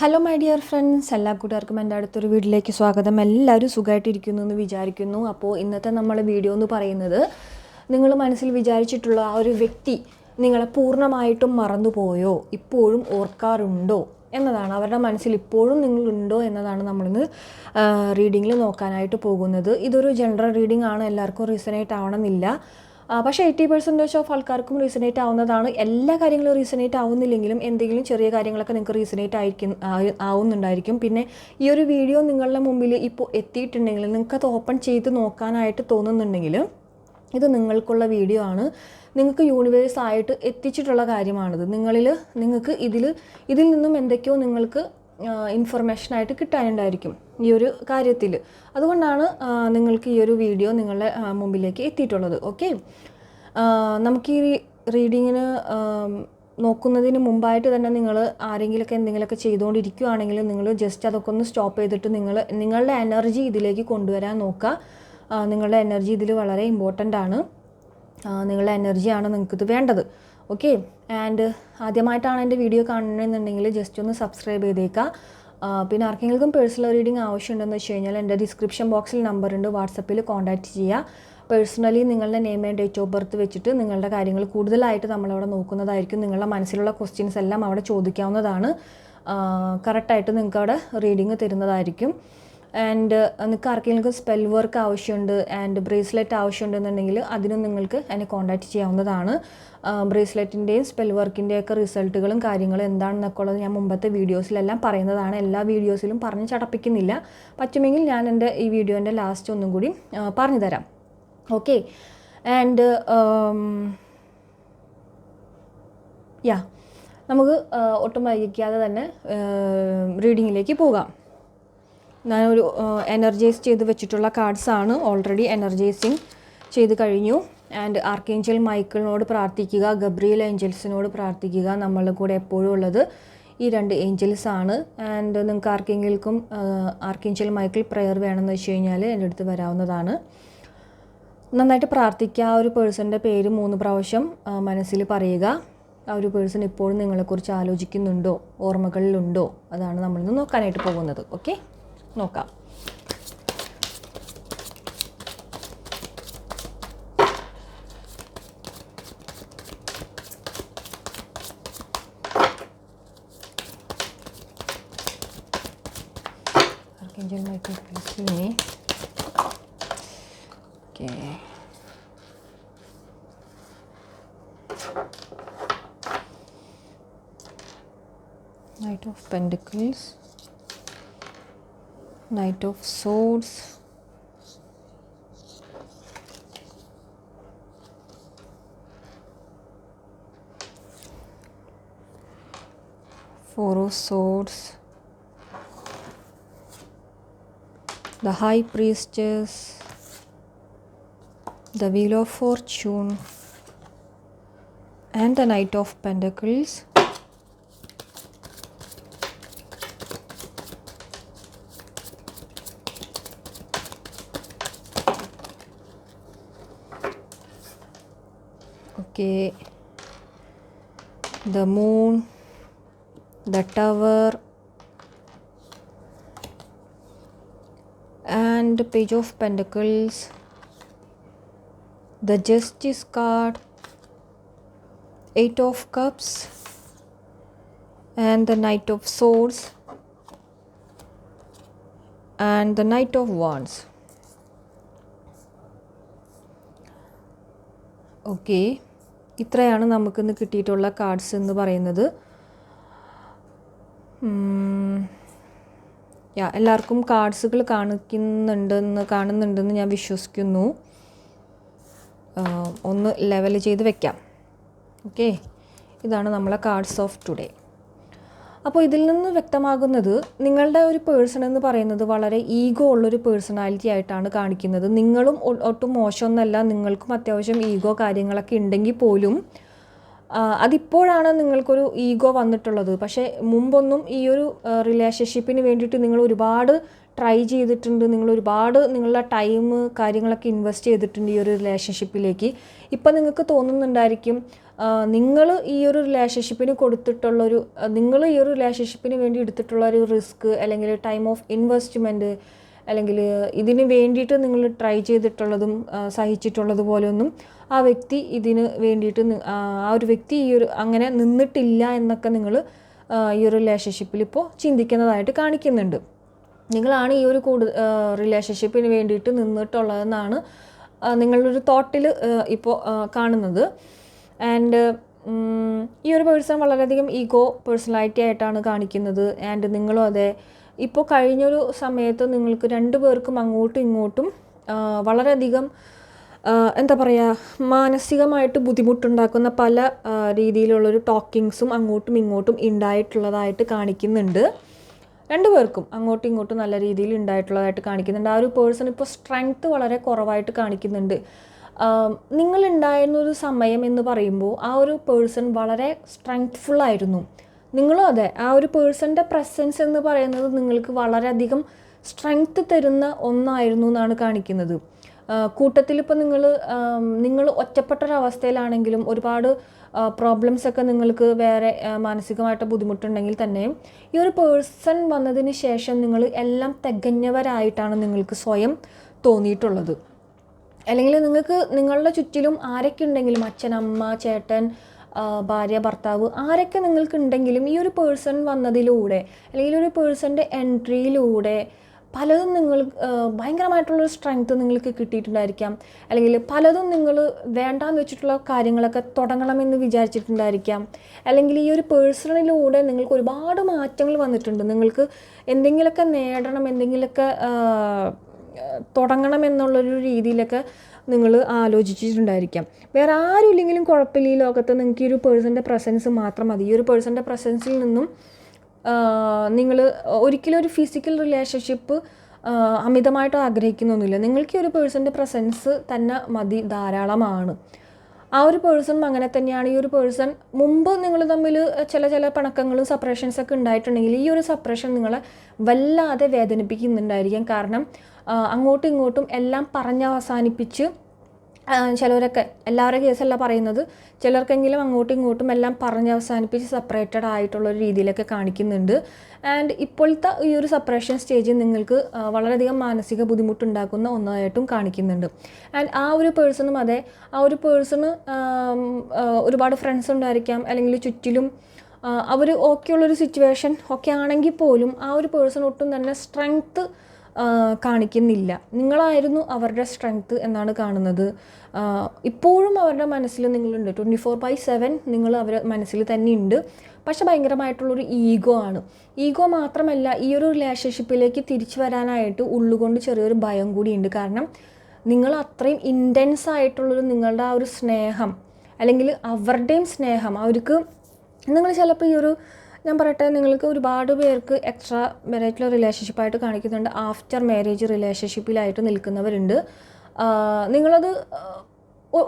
Hello my dear friends എല്ലാ കൂട്ടുകാർക്കും എന്റെ അടുത്തൊരു വീട്ടിലേക്ക് സ്വാഗതം. എല്ലാവരും സുഖമായിട്ടിരിക്കുന്നു എന്ന് വിചാരിക്കുന്നു. അപ്പോൾ ഇന്നത്തെ നമ്മളെ വീഡിയോ എന്ന് പറയുന്നത് നിങ്ങൾ മനസ്സിൽ വിചാരിച്ചിട്ടുള്ള ആ ഒരു വ്യക്തി നിങ്ങളെ പൂർണമായിട്ടും മറന്നുപോയോ? ഇപ്പോഴും ഓർക്കാറുണ്ടോ? എന്നതാണ്. അവരുടെ മനസ്സിൽ ഇപ്പോഴും നിങ്ങളുണ്ടോ എന്നതാണ് നമ്മളിന്ന് റീഡിങ്ങിൽ നോക്കാനായിട്ട് പോകുന്നത്. ഇതൊരു ജനറൽ റീഡിംഗ് ആണ്. എല്ലാവർക്കും റീസണേറ്റ് ആവണമെന്നില്ല. പക്ഷേ എയ്റ്റി പെർസെന്റേജ് ഓഫ് ആൾക്കാർക്കും റീസണേറ്റ് ആവുന്നതാണ്. എല്ലാ കാര്യങ്ങളും റീസണേറ്റ് ആവുന്നില്ലെങ്കിലും എന്തെങ്കിലും ചെറിയ കാര്യങ്ങളൊക്കെ നിങ്ങൾക്ക് റീസണേറ്റ് ആയിരിക്കും ആവുന്നുണ്ടായിരിക്കും. പിന്നെ ഈ ഒരു വീഡിയോ നിങ്ങളുടെ മുമ്പിൽ ഇപ്പോൾ എത്തിയിട്ടുണ്ടെങ്കിൽ നിങ്ങൾക്ക് അത് ഓപ്പൺ ചെയ്ത് നോക്കാനായിട്ട് തോന്നുന്നുണ്ടെങ്കിൽ ഇത് നിങ്ങൾക്കുള്ള വീഡിയോ ആണ്. നിങ്ങൾക്ക് യൂണിവേഴ്സ് ആയിട്ട് എത്തിച്ചിട്ടുള്ള കാര്യമാണിത്. നിങ്ങളിൽ നിങ്ങൾക്ക് ഇതിൽ ഇതിൽ നിന്നും എന്തൊക്കെയോ നിങ്ങൾക്ക് ഇൻഫർമേഷനായിട്ട് കിട്ടാനുണ്ടായിരിക്കും. ഈ ഒരു കാര്യത്തിൽ അതുകൊണ്ടാണ് നിങ്ങൾക്ക് ഈ ഒരു വീഡിയോ നിങ്ങളുടെ മുമ്പിലേക്ക് എത്തിയിട്ടുള്ളത്. ഓക്കെ? നമുക്ക് ഈ റീഡിങ്ങിന് നോക്കുന്നതിന് മുമ്പായിട്ട് തന്നെ നിങ്ങൾ ആരെങ്കിലുമൊക്കെ എന്തെങ്കിലുമൊക്കെ ചെയ്തുകൊണ്ടിരിക്കുകയാണെങ്കിൽ നിങ്ങൾ ജസ്റ്റ് അതൊക്കെ ഒന്ന് സ്റ്റോപ്പ് ചെയ്തിട്ട് നിങ്ങൾ നിങ്ങളുടെ എനർജി ഇതിലേക്ക് കൊണ്ടുവരാൻ നോക്കുക. നിങ്ങളുടെ എനർജി ഇതിൽ വളരെ ഇമ്പോർട്ടന്റ് ആണ്. നിങ്ങളുടെ എനർജിയാണ് നിങ്ങൾക്കിത് വേണ്ടത്. ഓക്കെ? ആൻഡ് ആദ്യമായിട്ടാണ് എന്റെ വീഡിയോ കാണണമെന്നുണ്ടെങ്കിൽ ജസ്റ്റ് ഒന്ന് സബ്സ്ക്രൈബ് ചെയ്തേക്കുക. പിന്നെ ആർക്കെങ്കിലും പേഴ്സണൽ റീഡിംഗ് ആവശ്യമുണ്ടെന്ന് വെച്ച് കഴിഞ്ഞാൽ എന്റെ ഡിസ്ക്രിപ്ഷൻ ബോക്സിൽ നമ്പർ ഉണ്ട്. വാട്സപ്പിൽ കോൺടാക്റ്റ് ചെയ്യുക. പേഴ്സണലി നിങ്ങളുടെ name and date of birth വെച്ചിട്ട് നിങ്ങളുടെ കാര്യങ്ങൾ കൂടുതലായിട്ട് നമ്മളവിടെ നോക്കുന്നതായിരിക്കും. നിങ്ങളുടെ മനസ്സിലുള്ള ക്വസ്റ്റ്യൻസ് എല്ലാം അവിടെ ചോദിക്കാവുന്നതാണ്. കറക്റ്റായിട്ട് നിങ്ങൾക്ക് അവിടെ റീഡിങ് തരുന്നതായിരിക്കും. ആൻഡ് നിങ്ങൾക്ക് ആർക്കെങ്കിലും സ്പെൽ വർക്ക് ആവശ്യമുണ്ട് ആൻഡ് ബ്രേസ്ലെറ്റ് ആവശ്യമുണ്ടെന്നുണ്ടെങ്കിൽ അതിനും നിങ്ങൾക്ക് എന്നെ കോൺടാക്റ്റ് ചെയ്യാവുന്നതാണ്. ബ്രേസ്ലെറ്റിന്റെയും സ്പെൽ വർക്കിന്റെയും ഒക്കെ റിസൾട്ടുകളും കാര്യങ്ങളും എന്താണെന്നൊക്കെ ഉള്ളത് ഞാൻ മുമ്പത്തെ വീഡിയോസിലെല്ലാം പറയുന്നതാണ്. എല്ലാ വീഡിയോസിലും പറഞ്ഞ് ചടപ്പിക്കുന്നില്ല. പറ്റുമെങ്കിൽ ഞാൻ എന്റെ ഈ വീഡിയോന്റെ ലാസ്റ്റ് ഒന്നും കൂടി പറഞ്ഞു തരാം. ഓക്കെ ആൻഡ് യാ നമുക്ക് ഒട്ടും വൈകിക്കാതെ തന്നെ റീഡിങ്ങിലേക്ക് പോകാം. ഞാനൊരു എനർജൈസ് ചെയ്ത് വെച്ചിട്ടുള്ള കാർഡ്സാണ് ഓൾറെഡി എനർജൈസിങ് ചെയ്ത് കഴിഞ്ഞു. ആൻഡ് ആർക്കേഞ്ചൽ മൈക്കിളിനോട് പ്രാർത്ഥിക്കുക ഗബ്രിയൽ ഏഞ്ചൽസിനോട് പ്രാർത്ഥിക്കുക നമ്മളുടെ കൂടെ എപ്പോഴും ഉള്ളത് ഈ രണ്ട് ഏഞ്ചൽസ് ആണ്. ആൻഡ് നിങ്ങൾക്ക് ആർക്കെങ്കിലും ആർക്കേഞ്ചൽ മൈക്കിൾ പ്രെയർ വേണമെന്ന് വെച്ച് കഴിഞ്ഞാൽ എന്റെ അടുത്ത് വരാവുന്നതാണ്. നന്നായിട്ട് പ്രാർത്ഥിക്കുക ആ ഒരു പേഴ്സന്റെ പേര് മൂന്ന് പ്രാവശ്യം മനസ്സിൽ പറയുക. ആ ഒരു പേഴ്സൺ ഇപ്പോഴും നിങ്ങളെക്കുറിച്ച് ആലോചിക്കുന്നുണ്ടോ? ഓർമ്മകളിലുണ്ടോ? അതാണ് നമ്മളിന്ന് നോക്കാനായിട്ട് പോകുന്നത്. Okay നോക്കാം Archangel Michael, please me. Okay. Knight of Pentacles, Knight of Swords, Four of Swords, the High Priestess, the Wheel of Fortune, and the Knight of Pentacles. okay the moon the tower and page of pentacles the justice card eight of cups and the knight of swords and the knight of wands. Okay. ഇത്രയാണ് നമുക്കിന്ന് കിട്ടിയിട്ടുള്ള cards എന്ന് പറയുന്നത്. യാ എല്ലാവർക്കും കാർഡ്സുകൾ കാണിക്കുന്നുണ്ടെന്ന് കാണുന്നുണ്ടെന്ന് ഞാൻ വിശ്വസിക്കുന്നു. ഒന്ന് level ചെയ്ത് വെക്കാം. ഓക്കെ ഇതാണ് നമ്മളെ കാർഡ്സ് ഓഫ് ടുഡേ അപ്പോൾ ഇതിൽ നിന്ന് വ്യക്തമാകുന്നത് നിങ്ങളുടെ ഒരു പേഴ്സൺ എന്ന് പറയുന്നത് വളരെ ഈഗോ ഉള്ളൊരു പേഴ്സണാലിറ്റി ആയിട്ടാണ് കാണിക്കുന്നത്. നിങ്ങളും ഒട്ടും മോശമൊന്നല്ല. നിങ്ങൾക്കും അത്യാവശ്യം ഈഗോ കാര്യങ്ങളൊക്കെ ഉണ്ടെങ്കിൽ പോലും അതിപ്പോഴാണ് നിങ്ങൾക്കൊരു ഈഗോ വന്നിട്ടുള്ളത്. പക്ഷേ മുമ്പൊന്നും ഈ ഒരു റിലേഷൻഷിപ്പിന് വേണ്ടിയിട്ട് നിങ്ങൾ ഒരുപാട് ട്രൈ ചെയ്തിട്ടുണ്ട്. നിങ്ങൾ ഒരുപാട് നിങ്ങളുടെ ടൈം കാര്യങ്ങളൊക്കെ ഇൻവെസ്റ്റ് ചെയ്തിട്ടുണ്ട് ഈ ഒരു റിലേഷൻഷിപ്പിലേക്ക് ഇപ്പം നിങ്ങൾക്ക് തോന്നുന്നുണ്ടായിരിക്കും നിങ്ങൾ ഈ ഒരു റിലേഷൻഷിപ്പിന് കൊടുത്തിട്ടുള്ളൊരു നിങ്ങൾ ഈ ഒരു റിലേഷൻഷിപ്പിന് വേണ്ടി എടുത്തിട്ടുള്ള ഒരു റിസ്ക് അല്ലെങ്കിൽ ടൈം ഓഫ് ഇൻവെസ്റ്റ്മെന്റ് അല്ലെങ്കിൽ ഇതിന് വേണ്ടിയിട്ട് നിങ്ങൾ ട്രൈ ചെയ്തിട്ടുള്ളതും സഹിച്ചിട്ടുള്ളത് പോലെയൊന്നും ആ വ്യക്തി ഇതിന് വേണ്ടിയിട്ട് ആ ഒരു വ്യക്തി ഈ ഒരു അങ്ങനെ നിന്നിട്ടില്ല എന്നൊക്കെ നിങ്ങൾ ഈ ഒരു റിലേഷൻഷിപ്പിൽ ഇപ്പോൾ ചിന്തിക്കുന്നതായിട്ട് കാണിക്കുന്നുണ്ട്. നിങ്ങളാണ് ഈ ഒരു കൂടു റിലേഷൻഷിപ്പിന് വേണ്ടിയിട്ട് നിന്നിട്ടുള്ളതെന്നാണ് നിങ്ങളൊരു തോട്ടിൽ ഇപ്പോൾ കാണുന്നത്. ആൻഡ് ഈ ഒരു പേഴ്സൺ വളരെയധികം ഈഗോ പേഴ്സണാലിറ്റി ആയിട്ടാണ് കാണിക്കുന്നത്. ആൻഡ് നിങ്ങളും അതെ. ഇപ്പോൾ കഴിഞ്ഞൊരു സമയത്ത് നിങ്ങൾക്ക് രണ്ടു പേർക്കും അങ്ങോട്ടും ഇങ്ങോട്ടും വളരെയധികം എന്താ പറയുക മാനസികമായിട്ട് ബുദ്ധിമുട്ടുണ്ടാക്കുന്ന പല രീതിയിലുള്ളൊരു ടോക്കിങ്സും അങ്ങോട്ടും ഇങ്ങോട്ടും ഉണ്ടായിട്ടുള്ളതായിട്ട് കാണിക്കുന്നുണ്ട്. രണ്ടു പേർക്കും അങ്ങോട്ടും ഇങ്ങോട്ടും നല്ല രീതിയിൽ ഉണ്ടായിട്ടുള്ളതായിട്ട് കാണിക്കുന്നുണ്ട്. ആ ഒരു പേഴ്സൺ ഇപ്പോൾ സ്ട്രെങ്ത്ത് വളരെ കുറവായിട്ട് കാണിക്കുന്നുണ്ട്. നിങ്ങളുണ്ടായിരുന്ന ഒരു സമയം എന്ന് പറയുമ്പോൾ ആ ഒരു പേഴ്സൺ വളരെ സ്ട്രെങ്ത്ഫുൾ ആയിരുന്നു. നിങ്ങളും അതെ ആ ഒരു പേഴ്സന്റെ പ്രസൻസ് എന്ന് പറയുന്നത് നിങ്ങൾക്ക് വളരെയധികം സ്ട്രെങ്ത് തരുന്ന ഒന്നായിരുന്നു എന്നാണ് കാണിക്കുന്നത്. കൂട്ടത്തിൽ ഇപ്പോൾ നിങ്ങൾ നിങ്ങൾ ഒറ്റപ്പെട്ടൊരവസ്ഥയിലാണെങ്കിലും ഒരുപാട് പ്രോബ്ലംസ് ഒക്കെ നിങ്ങൾക്ക് വേറെ മാനസികമായിട്ട് ബുദ്ധിമുട്ടുണ്ടെങ്കിൽ തന്നെയും ഈ ഒരു പേഴ്സൺ വന്നതിന് ശേഷം നിങ്ങൾ എല്ലാം തികഞ്ഞവരായിട്ടാണ് നിങ്ങൾക്ക് സ്വയം തോന്നിയിട്ടുള്ളത്. അല്ലെങ്കിൽ നിങ്ങൾക്ക് നിങ്ങളുടെ ചുറ്റിലും ആരൊക്കെ ഉണ്ടെങ്കിലും അച്ഛൻ അമ്മ ചേട്ടൻ ഭാര്യ ഭർത്താവ് ആരൊക്കെ നിങ്ങൾക്ക് ഉണ്ടെങ്കിലും ഈ ഒരു പേഴ്സൺ വന്നതിലൂടെ അല്ലെങ്കിൽ ഒരു പേഴ്സന്റെ എൻട്രിയിലൂടെ പലതും നിങ്ങൾ ഭയങ്കരമായിട്ടുള്ളൊരു സ്ട്രെങ്ത് നിങ്ങൾക്ക് കിട്ടിയിട്ടുണ്ടായിരിക്കാം. അല്ലെങ്കിൽ പലതും നിങ്ങൾ വേണ്ടാന്ന് വെച്ചിട്ടുള്ള കാര്യങ്ങളൊക്കെ തുടങ്ങണമെന്ന് വിചാരിച്ചിട്ടുണ്ടായിരിക്കാം. അല്ലെങ്കിൽ ഈ ഒരു പേഴ്സണിലൂടെ നിങ്ങൾക്ക് ഒരുപാട് മാറ്റങ്ങൾ വന്നിട്ടുണ്ട്. നിങ്ങൾക്ക് എന്തെങ്കിലുമൊക്കെ നേടണം എന്തെങ്കിലുമൊക്കെ തുടങ്ങണം എന്നുള്ളൊരു രീതിയിലൊക്കെ നിങ്ങൾ ആലോചിച്ചിട്ടുണ്ടായിരിക്കാം. വേറെ ആരും ഇല്ലെങ്കിലും കുഴപ്പമില്ല ഈ ലോകത്ത്. നിങ്ങൾക്ക് ഈ ഒരു പേഴ്സന്റെ പ്രസൻസ് മാത്രം മതി. ഈ ഒരു പേഴ്സന്റെ പ്രസൻസിൽ നിന്നും നിങ്ങൾ ഒരിക്കലും ഒരു ഫിസിക്കൽ റിലേഷൻഷിപ്പ് അമിതമായിട്ട് ആഗ്രഹിക്കുന്നൊന്നുമില്ല. നിങ്ങൾക്ക് ഈ ഒരു പേഴ്സന്റെ പ്രസൻസ് തന്നെ മതി ധാരാളമാണ്. ആ ഒരു പേഴ്സൺ അങ്ങനെ തന്നെയാണ്. ഈ ഒരു പേഴ്സൺ മുമ്പ് നിങ്ങൾ തമ്മിൽ ചില ചില പണക്കങ്ങളും സപ്പറേഷൻസൊക്കെ ഉണ്ടായിട്ടുണ്ടെങ്കിൽ ഈ ഒരു സപ്പറേഷൻ നിങ്ങളെ വല്ലാതെ വേദനിപ്പിക്കുന്നുണ്ടായിരിക്കാം. കാരണം അങ്ങോട്ടും ഇങ്ങോട്ടും എല്ലാം പറഞ്ഞവസാനിപ്പിച്ച് ചിലവരൊക്കെ എല്ലാവരുടെ കേസല്ല പറയുന്നത് ചിലർക്കെങ്കിലും അങ്ങോട്ടും ഇങ്ങോട്ടും എല്ലാം പറഞ്ഞ് അവസാനിപ്പിച്ച് സെപ്പറേറ്റഡ് ആയിട്ടുള്ള ഒരു രീതിയിലൊക്കെ കാണിക്കുന്നുണ്ട്. ആൻഡ് ഇപ്പോഴത്തെ ഈ ഒരു സെപ്പറേഷൻ സ്റ്റേജിൽ നിങ്ങൾക്ക് വളരെയധികം മാനസിക ബുദ്ധിമുട്ടുണ്ടാക്കുന്ന ഒന്നായിട്ടും കാണിക്കുന്നുണ്ട്. ആൻഡ് ആ ഒരു പേഴ്സണും അതെ ആ ഒരു പേഴ്സണ് ഒരുപാട് ഫ്രണ്ട്സ് ഉണ്ടായിരിക്കാം അല്ലെങ്കിൽ ചുറ്റിലും അവർ ഓക്കെ ഉള്ളൊരു സിറ്റുവേഷൻ ഒക്കെ ആണെങ്കിൽ പോലും ആ ഒരു പേഴ്സൺ ഒട്ടും തന്നെ സ്ട്രെങ്ത്ത് കാണിക്കുന്നില്ല. നിങ്ങളായിരുന്നു അവരുടെ സ്ട്രെങ്ത് എന്നാണ് കാണുന്നത്. ഇപ്പോഴും അവരുടെ മനസ്സിൽ നിങ്ങളുണ്ട്. ട്വന്റി ഫോർ ബൈ സെവൻ നിങ്ങൾ അവരുടെ മനസ്സിൽ തന്നെ ഉണ്ട് പക്ഷെ ഭയങ്കരമായിട്ടുള്ളൊരു ഈഗോ ആണ്. ഈഗോ മാത്രമല്ല ഈ ഒരു റിലേഷൻഷിപ്പിലേക്ക് തിരിച്ചു വരാനായിട്ട് ഉള്ളുകൊണ്ട് ചെറിയൊരു ഭയം കൂടിയുണ്ട്. കാരണം നിങ്ങൾ അത്രയും ഇന്റൻസ് ആയിട്ടുള്ളൊരു നിങ്ങളുടെ ആ ഒരു സ്നേഹം അല്ലെങ്കിൽ അവരുടെയും സ്നേഹം അവർക്ക് നിങ്ങൾ ചിലപ്പോൾ ഈ ഒരു ഞാൻ പറയട്ടെ നിങ്ങൾക്ക് ഒരുപാട് പേർക്ക് എക്സ്ട്രാ മാരേജ് റിലേഷൻഷിപ്പായിട്ട് കാണിക്കുന്നുണ്ട്. ആഫ്റ്റർ മാരേജ് റിലേഷൻഷിപ്പിലായിട്ട് നിൽക്കുന്നവരുണ്ട്. നിങ്ങളത്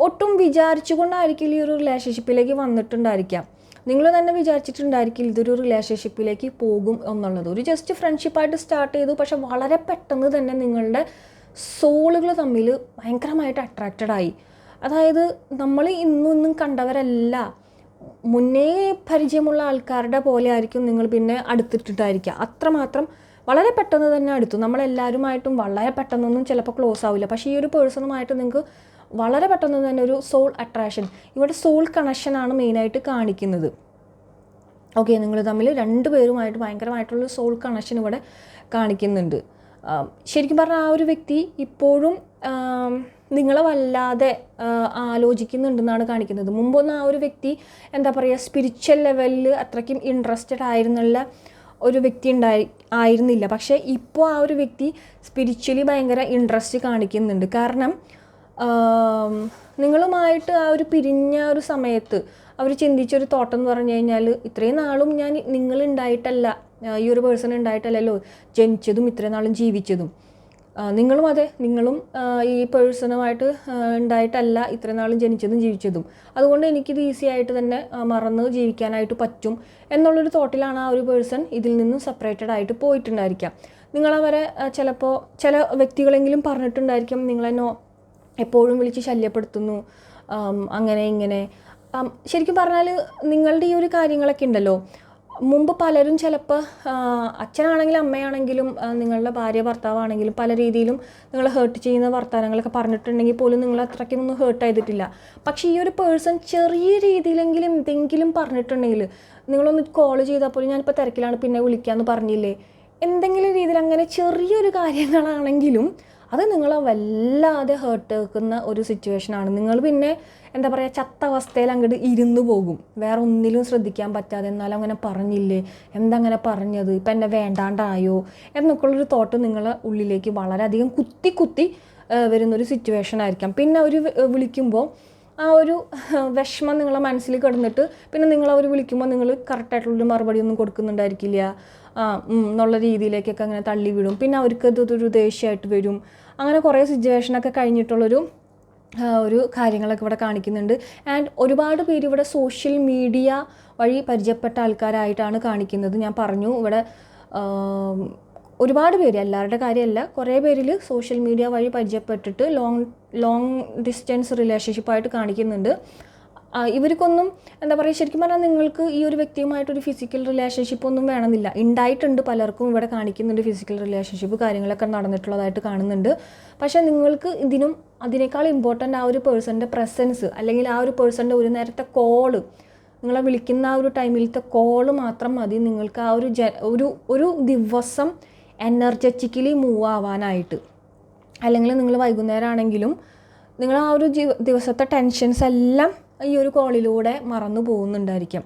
ഒട്ടും വിചാരിച്ചുകൊണ്ടായിരിക്കില്ല ഈ ഒരു റിലേഷൻഷിപ്പിലേക്ക് വന്നിട്ടുണ്ടായിരിക്കാം. നിങ്ങൾ തന്നെ വിചാരിച്ചിട്ടുണ്ടായിരിക്കില്ല ഇതൊരു റിലേഷൻഷിപ്പിലേക്ക് പോകും എന്നുള്ളത്. ഒരു ജസ്റ്റ് ഫ്രണ്ട്ഷിപ്പായിട്ട് സ്റ്റാർട്ട് ചെയ്തു പക്ഷെ വളരെ പെട്ടെന്ന് തന്നെ നിങ്ങളുടെ സോളുകൾ തമ്മിൽ ഭയങ്കരമായിട്ട് അട്രാക്റ്റഡ് ആയി. അതായത് നമ്മൾ ഇന്നൊന്നും ഇന്നും കണ്ടവരല്ല. മുന്നേ പരിചയമുള്ള ആൾക്കാരുടെ പോലെ ആയിരിക്കും നിങ്ങൾ പിന്നെ അടുത്തിട്ടിട്ടായിരിക്കുക. അത്രമാത്രം വളരെ പെട്ടെന്ന് തന്നെ അടുത്തു. നമ്മളെല്ലാവരുമായിട്ടും വളരെ പെട്ടെന്നൊന്നും ചിലപ്പോൾ ക്ലോസ് ആവില്ല. പക്ഷേ ഈ ഒരു പേഴ്സണുമായിട്ട് നിങ്ങൾക്ക് വളരെ പെട്ടെന്ന് തന്നെ ഒരു സോൾ അട്രാക്ഷൻ ഇവിടെ സോൾ കണക്ഷനാണ് മെയിനായിട്ട് കാണിക്കുന്നത്. ഓക്കെ നിങ്ങൾ തമ്മിൽ രണ്ട് പേരുമായിട്ട് ഭയങ്കരമായിട്ടുള്ള സോൾ കണക്ഷൻ ഇവിടെ കാണിക്കുന്നുണ്ട്. ശരിക്കും പറഞ്ഞാൽ ആ ഒരു വ്യക്തി ഇപ്പോഴും നിങ്ങളെ വല്ലാതെ ആലോചിക്കുന്നുണ്ടെന്നാണ് കാണിക്കുന്നത്. മുമ്പൊന്നും ആ ഒരു വ്യക്തി എന്താ പറയുക സ്പിരിച്വൽ ലെവലിൽ അത്രയ്ക്കും ഇൻട്രസ്റ്റഡ് ആയിരുന്നുള്ള ഒരു വ്യക്തി ഉണ്ടായി ആയിരുന്നില്ല. പക്ഷേ ഇപ്പോൾ ആ ഒരു വ്യക്തി സ്പിരിച്വലി ഭയങ്കര ഇൻട്രസ്റ്റ് കാണിക്കുന്നുണ്ട്. കാരണം നിങ്ങളുമായിട്ട് ആ ഒരു പിരിഞ്ഞ ഒരു സമയത്ത് അവർ ചിന്തിച്ചൊരു തോട്ടം എന്ന് പറഞ്ഞു കഴിഞ്ഞാൽ ഇത്രയും നാളും ഞാൻ നിങ്ങളുണ്ടായിട്ടല്ല ഈ ഒരു പേഴ്സൺ ഉണ്ടായിട്ടല്ലല്ലോ ജനിച്ചതും ഇത്രയും നാളും ജീവിച്ചതും. നിങ്ങളും അതെ നിങ്ങളും ഈ പേഴ്സണുമായിട്ട് ഉണ്ടായിട്ടല്ല ഇത്ര നാളും ജനിച്ചതും ജീവിച്ചതും. അതുകൊണ്ട് എനിക്കിത് ഈസി ആയിട്ട് തന്നെ മറന്ന് ജീവിക്കാനായിട്ട് പറ്റും എന്നുള്ളൊരു തോട്ടിലാണ് ആ ഒരു പേഴ്സൺ ഇതിൽ നിന്നും സെപ്പറേറ്റഡ് ആയിട്ട് പോയിട്ടുണ്ടായിരിക്കാം. നിങ്ങളവരെ ചിലപ്പോൾ ചില വ്യക്തികളെങ്കിലും പറഞ്ഞിട്ടുണ്ടായിരിക്കും നിങ്ങളെന്നോ എപ്പോഴും വിളിച്ച് ശല്യപ്പെടുത്തുന്നു അങ്ങനെ ഇങ്ങനെ. ശരിക്കും പറഞ്ഞാൽ നിങ്ങളുടെ ഈ ഒരു കാര്യങ്ങളൊക്കെ ഉണ്ടല്ലോ. മുമ്പ് പലരും ചിലപ്പോൾ അച്ഛനാണെങ്കിലും അമ്മയാണെങ്കിലും നിങ്ങളുടെ ഭാര്യ ഭർത്താവാണെങ്കിലും പല രീതിയിലും നിങ്ങളെ ഹേർട്ട് ചെയ്യുന്ന വർത്തമാനങ്ങളൊക്കെ പറഞ്ഞിട്ടുണ്ടെങ്കിൽ പോലും നിങ്ങൾ അത്രയ്ക്കൊന്നും ഹേർട്ട് ചെയ്തിട്ടില്ല. പക്ഷേ ഈ ഒരു പേഴ്സൺ ചെറിയ രീതിയിലെങ്കിലും എന്തെങ്കിലും പറഞ്ഞിട്ടുണ്ടെങ്കിൽ നിങ്ങളൊന്ന് കോൾ ചെയ്താൽ പോലും ഞാനിപ്പോൾ തിരക്കിലാണ് പിന്നെ വിളിക്കാമെന്ന് പറഞ്ഞില്ലേ? എന്തെങ്കിലും രീതിയിൽ അങ്ങനെ ചെറിയൊരു കാര്യങ്ങളാണെങ്കിലും അത് നിങ്ങളെ വല്ലാതെ ഹേർട്ട് വെക്കുന്ന ഒരു സിറ്റുവേഷനാണ് നിങ്ങൾ പിന്നെ എന്താ പറയുക ചത്ത അവസ്ഥയിൽ അങ്ങോട്ട് ഇരുന്നു പോകും. വേറെ ഒന്നിലും ശ്രദ്ധിക്കാൻ പറ്റാതെ എന്നാലും അങ്ങനെ പറഞ്ഞില്ലേ? എന്തങ്ങനെ പറഞ്ഞത്? ഇപ്പം എന്നെ വേണ്ടാണ്ടായോ? എന്നൊക്കെയുള്ളൊരു തോട്ട് നിങ്ങളെ ഉള്ളിലേക്ക് വളരെയധികം കുത്തി കുത്തി വരുന്നൊരു സിറ്റുവേഷൻ ആയിരിക്കാം. പിന്നെ അവർ വിളിക്കുമ്പോൾ ആ ഒരു വിഷമം നിങ്ങളെ മനസ്സിൽ കിടന്നിട്ട് പിന്നെ നിങ്ങൾ വിളിക്കുമ്പോൾ നിങ്ങൾ കറക്റ്റായിട്ടുള്ളൊരു മറുപടി ഒന്നും കൊടുക്കുന്നുണ്ടായിരിക്കില്ല. ആ എന്നുള്ള രീതിയിലേക്കൊക്കെ അങ്ങനെ തള്ളി വിടും പിന്നെ അവർക്ക് ഇതൊരു ദേഷ്യമായിട്ട് വരും. അങ്ങനെ കുറേ സിറ്റുവേഷനൊക്കെ കഴിഞ്ഞിട്ടുള്ളൊരു ഒരു കാര്യങ്ങളൊക്കെ ഇവിടെ കാണിക്കുന്നുണ്ട്. ആൻഡ് ഒരുപാട് പേര് ഇവിടെ സോഷ്യൽ മീഡിയ വഴി പരിചയപ്പെട്ട ആൾക്കാരായിട്ടാണ് കാണിക്കുന്നത്. ഞാൻ പറഞ്ഞു ഇവിടെ ഒരുപാട് പേര് എല്ലാവരുടെ കാര്യമല്ല കുറേ പേരിൽ സോഷ്യൽ മീഡിയ വഴി പരിചയപ്പെട്ടിട്ട് ലോങ് ലോങ് ഡിസ്റ്റൻസ് റിലേഷൻഷിപ്പായിട്ട് കാണിക്കുന്നുണ്ട്. ഇവർക്കൊന്നും എന്താ പറയുക ശരിക്കും പറഞ്ഞാൽ നിങ്ങൾക്ക് ഈ ഒരു വ്യക്തിയുമായിട്ടൊരു ഫിസിക്കൽ റിലേഷൻഷിപ്പ് ഒന്നും വേണമെന്നില്ല. ഉണ്ടായിട്ടുണ്ട് പലർക്കും ഇവിടെ കാണിക്കുന്നുണ്ട് ഫിസിക്കൽ റിലേഷൻഷിപ്പ് കാര്യങ്ങളൊക്കെ നടന്നിട്ടുള്ളതായിട്ട് കാണുന്നുണ്ട്. പക്ഷേ നിങ്ങൾക്ക് ഇതിനും അതിനേക്കാൾ ഇമ്പോർട്ടന്റ് ആ ഒരു പേഴ്സന്റെ പ്രസൻസ് അല്ലെങ്കിൽ ആ ഒരു പേഴ്സന്റെ ഒരു നേരത്തെ കോൾ നിങ്ങളെ വിളിക്കുന്ന ആ ഒരു ടൈമിലത്തെ കോൾ മാത്രം മതി. നിങ്ങൾക്ക് ആ ഒരു ജ ഒരു ഒരു ദിവസം എനർജറ്റിക്കലി മൂവ് ആവാനായിട്ട്. അല്ലെങ്കിൽ നിങ്ങൾ വൈകുന്നേരം ആണെങ്കിലും നിങ്ങൾ ആ ഒരു ദിവസത്തെ ടെൻഷൻസ് എല്ലാം ഈ ഒരു കോളിലൂടെ മറന്നു പോകുന്നുണ്ടായിരിക്കും.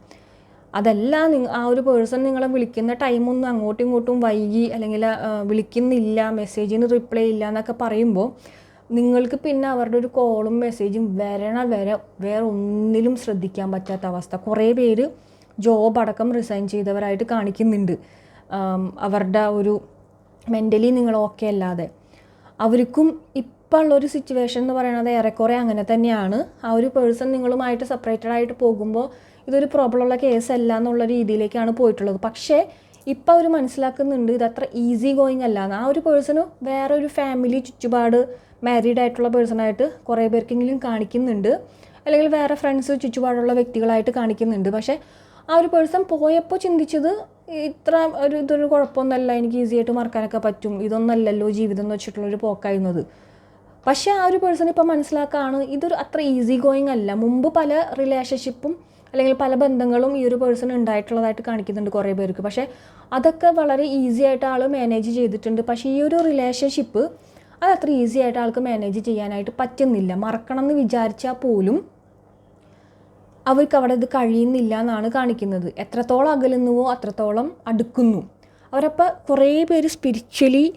അതല്ല ആ ഒരു പേഴ്സൺ നിങ്ങളെ വിളിക്കുന്ന ടൈമൊന്നും അങ്ങോട്ടും ഇങ്ങോട്ടും വൈകി അല്ലെങ്കിൽ വിളിക്കുന്നില്ല മെസ്സേജിന് റിപ്ലൈ ഇല്ല എന്നൊക്കെ പറയുമ്പോൾ നിങ്ങൾക്ക് പിന്നെ അവരുടെ ഒരു കോളും മെസ്സേജും വരണ വരെ വേറെ ഒന്നിലും ശ്രദ്ധിക്കാൻ പറ്റാത്ത അവസ്ഥ. കുറേ പേര് ജോബ് അടക്കം റിസൈൻ ചെയ്തവരായിട്ട് കാണിക്കുന്നുണ്ട്. അവരുടെ ഒരു മെന്റലി നിങ്ങൾ ഓക്കെ അല്ലാതെ. അവർക്കും ഇപ്പം ഉള്ളൊരു സിറ്റുവേഷൻ എന്ന് പറയുന്നത് ഏറെക്കുറെ അങ്ങനെ തന്നെയാണ്. ആ ഒരു പേഴ്സൺ നിങ്ങളുമായിട്ട് സെപ്പറേറ്റഡ് ആയിട്ട് പോകുമ്പോൾ ഇതൊരു പ്രോബ്ലം ഉള്ള കേസ് അല്ല എന്നുള്ള രീതിയിലേക്കാണ് പോയിട്ടുള്ളത്. പക്ഷേ ഇപ്പം അവർ മനസ്സിലാക്കുന്നുണ്ട് ഇത് അത്ര ഈസി ഗോയിങ് അല്ല. ആ ഒരു പേഴ്സണ് വേറെ ഒരു ഫാമിലി ചുറ്റുപാട് മാരീഡ് ആയിട്ടുള്ള പേഴ്സണായിട്ട് കുറേ പേർക്കെങ്കിലും കാണിക്കുന്നുണ്ട്. അല്ലെങ്കിൽ വേറെ ഫ്രണ്ട്സ് ചുറ്റുപാടുള്ള വ്യക്തികളായിട്ട് കാണിക്കുന്നുണ്ട്. പക്ഷേ ആ ഒരു പേഴ്സൺ പോയപ്പോൾ ചിന്തിച്ചത് ഇത്ര ഒരു ഇതൊരു കുഴപ്പമൊന്നുമല്ല എനിക്ക് ഈസിയായിട്ട് മറക്കാനൊക്കെ പറ്റും. ഇതൊന്നല്ലല്ലോ ജീവിതം എന്ന് വെച്ചിട്ടുള്ളൊരു പോക്കായിരുന്നത്. പക്ഷേ ആ ഒരു പേഴ്സൺ ഇപ്പം മനസ്സിലാക്കുകയാണ് ഇതൊരു അത്ര ഈസി ഗോയിങ് അല്ല. മുമ്പ് പല റിലേഷൻഷിപ്പും അല്ലെങ്കിൽ പല ബന്ധങ്ങളും ഈ ഒരു പേഴ്സൺ ഉണ്ടായിട്ടുള്ളതായിട്ട് കാണിക്കുന്നുണ്ട് കുറേ പേർക്ക്. പക്ഷേ അതൊക്കെ വളരെ ഈസി ആയിട്ട് ആൾ മാനേജ് ചെയ്തിട്ടുണ്ട്. പക്ഷേ ഈ ഒരു റിലേഷൻഷിപ്പ് അത് അത്ര ഈസി ആയിട്ട് ആൾക്ക് മാനേജ് ചെയ്യാനായിട്ട് പറ്റുന്നില്ല. മറക്കണം എന്ന് വിചാരിച്ചാൽ പോലും അവർക്ക് അവിടെ ഇത് കഴിയുന്നില്ല എന്നാണ് കാണിക്കുന്നത്. എത്രത്തോളം അകലുന്നുവോ അത്രത്തോളം അടുക്കുന്നു. അവരപ്പോൾ കുറേ പേര് സ്പിരിച്വലി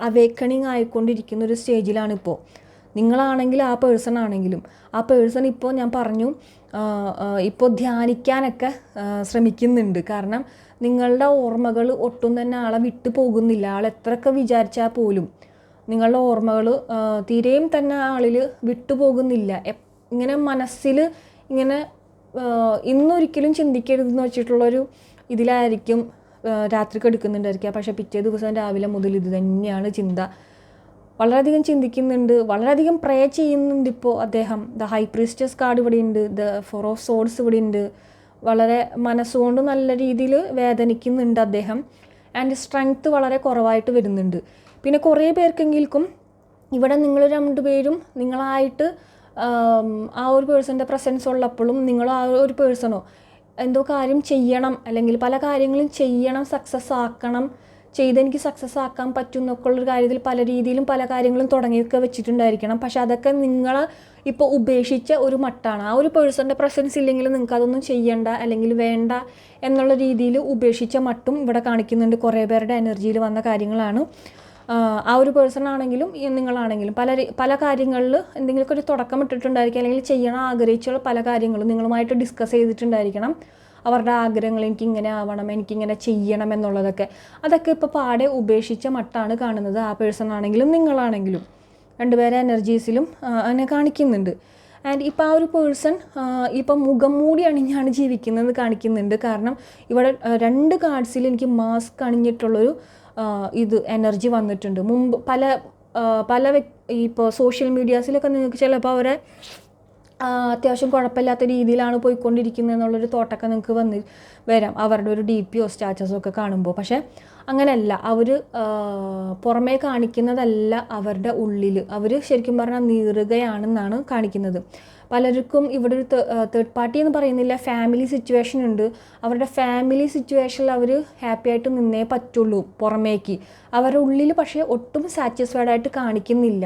അവേക്കണിങ് ആയിക്കൊണ്ടിരിക്കുന്ന ഒരു സ്റ്റേജിലാണ് ഇപ്പോൾ നിങ്ങളാണെങ്കിൽ ആ പേഴ്സൺ ആണെങ്കിലും ആ പേഴ്സൺ ഇപ്പോൾ ഞാൻ പറഞ്ഞു ഇപ്പോൾ ധ്യാനിക്കാനൊക്കെ ശ്രമിക്കുന്നുണ്ട്. കാരണം നിങ്ങളുടെ ഓർമ്മകൾ ഒട്ടും തന്നെ ആളെ വിട്ടു പോകുന്നില്ല. ആൾ എത്രയൊക്കെ വിചാരിച്ചാൽ പോലും നിങ്ങളുടെ ഓർമ്മകൾ തീരെയും തന്നെ ആളിൽ വിട്ടുപോകുന്നില്ല ഇങ്ങനെ മനസ്സിൽ ഇങ്ങനെ ഇന്നൊരിക്കലും ചിന്തിക്കരുതെന്ന് വെച്ചിട്ടുള്ളൊരു ഇതിലായിരിക്കും ആഹ് രാത്രി എടുക്കുന്നുണ്ടായിരിക്കുക പക്ഷേ പിറ്റേ ദിവസം രാവിലെ മുതൽ ഇത് തന്നെയാണ് ചിന്ത. വളരെയധികം ചിന്തിക്കുന്നുണ്ട്. വളരെയധികം പ്രേ ചെയ്യുന്നുണ്ട് ഇപ്പോൾ അദ്ദേഹം. ദ ഹൈ പ്രീസ്റ്റസ് കാർഡ് ഇവിടെ ഉണ്ട്. ദ ഫോർ ഓഫ് സോഡ്സ് ഇവിടെ ഉണ്ട്. വളരെ മനസ്സുകൊണ്ട് നല്ല രീതിയിൽ വേദനിക്കുന്നുണ്ട് അദ്ദേഹം. ആൻഡ് സ്ട്രെങ്ത്ത് വളരെ കുറവായിട്ട് വരുന്നുണ്ട്. പിന്നെ കുറേ പേർക്കെങ്കിലും ഇവിടെ നിങ്ങൾ രണ്ടുപേരും നിങ്ങളായിട്ട് ആ ഒരു പേഴ്സന്റെ പ്രസൻസ് ഉള്ളപ്പോഴും നിങ്ങൾ ആ ഒരു പേഴ്സണോ എന്തോ കാര്യം ചെയ്യണം അല്ലെങ്കിൽ പല കാര്യങ്ങളും ചെയ്യണം സക്സസ് ആക്കണം ചെയ്തെനിക്ക് സക്സസ് ആക്കാൻ പറ്റും എന്നൊക്കെ ഉള്ളൊരു കാര്യത്തിൽ പല രീതിയിലും പല കാര്യങ്ങളും തുടങ്ങിയൊക്കെ വെച്ചിട്ടുണ്ടായിരിക്കണം. പക്ഷെ അതൊക്കെ നിങ്ങൾ ഇപ്പോൾ ഉപേക്ഷിച്ച ഒരു മട്ടാണ്. ആ ഒരു പേഴ്സണിന്റെ പ്രസൻസ് ഇല്ലെങ്കിൽ നിങ്ങൾക്ക് അതൊന്നും ചെയ്യണ്ട അല്ലെങ്കിൽ വേണ്ട എന്നുള്ള രീതിയിൽ ഉപേക്ഷിച്ച മട്ടും ഇവിടെ കാണിക്കുന്നുണ്ട്. കുറേ പേരുടെ എനർജിയിൽ വന്ന കാര്യങ്ങളാണ്. ആ ഒരു പേഴ്സൺ ആണെങ്കിലും നിങ്ങളാണെങ്കിലും പല പല കാര്യങ്ങളിൽ എന്തെങ്കിലുമൊക്കെ ഒരു തുടക്കം ഇട്ടിട്ടുണ്ടായിരിക്കും. അല്ലെങ്കിൽ ചെയ്യണം ആഗ്രഹിച്ചുള്ള പല കാര്യങ്ങളും നിങ്ങളുമായിട്ട് ഡിസ്കസ് ചെയ്തിട്ടുണ്ടായിരിക്കണം. അവരുടെ ആഗ്രഹങ്ങൾ എനിക്ക് ഇങ്ങനെ ആവണം എനിക്കിങ്ങനെ ചെയ്യണം എന്നുള്ളതൊക്കെ. അതൊക്കെ ഇപ്പോൾ പാടെ ഉപേക്ഷിച്ച മട്ടാണ് കാണുന്നത്. ആ പേഴ്സൺ ആണെങ്കിലും നിങ്ങളാണെങ്കിലും. രണ്ടുപേരെ എനർജീസിലും അങ്ങനെ കാണിക്കുന്നുണ്ട്. ആൻഡ് ഇപ്പോൾ ആ ഒരു പേഴ്സൺ ഇപ്പം മുഖം മൂടി അണിഞ്ഞാണ് ജീവിക്കുന്നത് കാണിക്കുന്നുണ്ട്. കാരണം ഇവിടെ രണ്ട് കാർഡ്സിൽ എനിക്ക് മാസ്ക് അണിഞ്ഞിട്ടുള്ളൊരു ഇത് എനർജി വന്നിട്ടുണ്ട്. മുമ്പ് പല പല ഇപ്പോൾ സോഷ്യൽ മീഡിയാസിലൊക്കെ നിങ്ങൾക്ക് ചിലപ്പോൾ അവരെ അത്യാവശ്യം കുഴപ്പമില്ലാത്ത രീതിയിലാണ് പോയിക്കൊണ്ടിരിക്കുന്നത് എന്നുള്ളൊരു തോട്ടൊക്കെ നിങ്ങൾക്ക് വന്ന് വരാം. അവരുടെ ഒരു ഡി പിയോ സ്റ്റാറ്റസോ ഒക്കെ കാണുമ്പോൾ പക്ഷേ അങ്ങനെയല്ല. അവർ പുറമേ കാണിക്കുന്നതല്ല അവരുടെ ഉള്ളിൽ അവർ ശരിക്കും പറഞ്ഞാൽ നീറുകയാണെന്നാണ് കാണിക്കുന്നത്. പലർക്കും ഇവിടെ ഒരു തേർഡ് പാർട്ടി എന്ന് പറയുന്നില്ല ഫാമിലി സിറ്റുവേഷൻ ഉണ്ട്. അവരുടെ ഫാമിലി സിറ്റുവേഷനിൽ അവർ ഹാപ്പി ആയിട്ട് നിന്നേ പറ്റുള്ളൂ പുറമേക്ക്. അവരുടെ ഉള്ളിൽ പക്ഷേ ഒട്ടും സാറ്റിസ്ഫൈഡ് ആയിട്ട് കാണിക്കുന്നില്ല.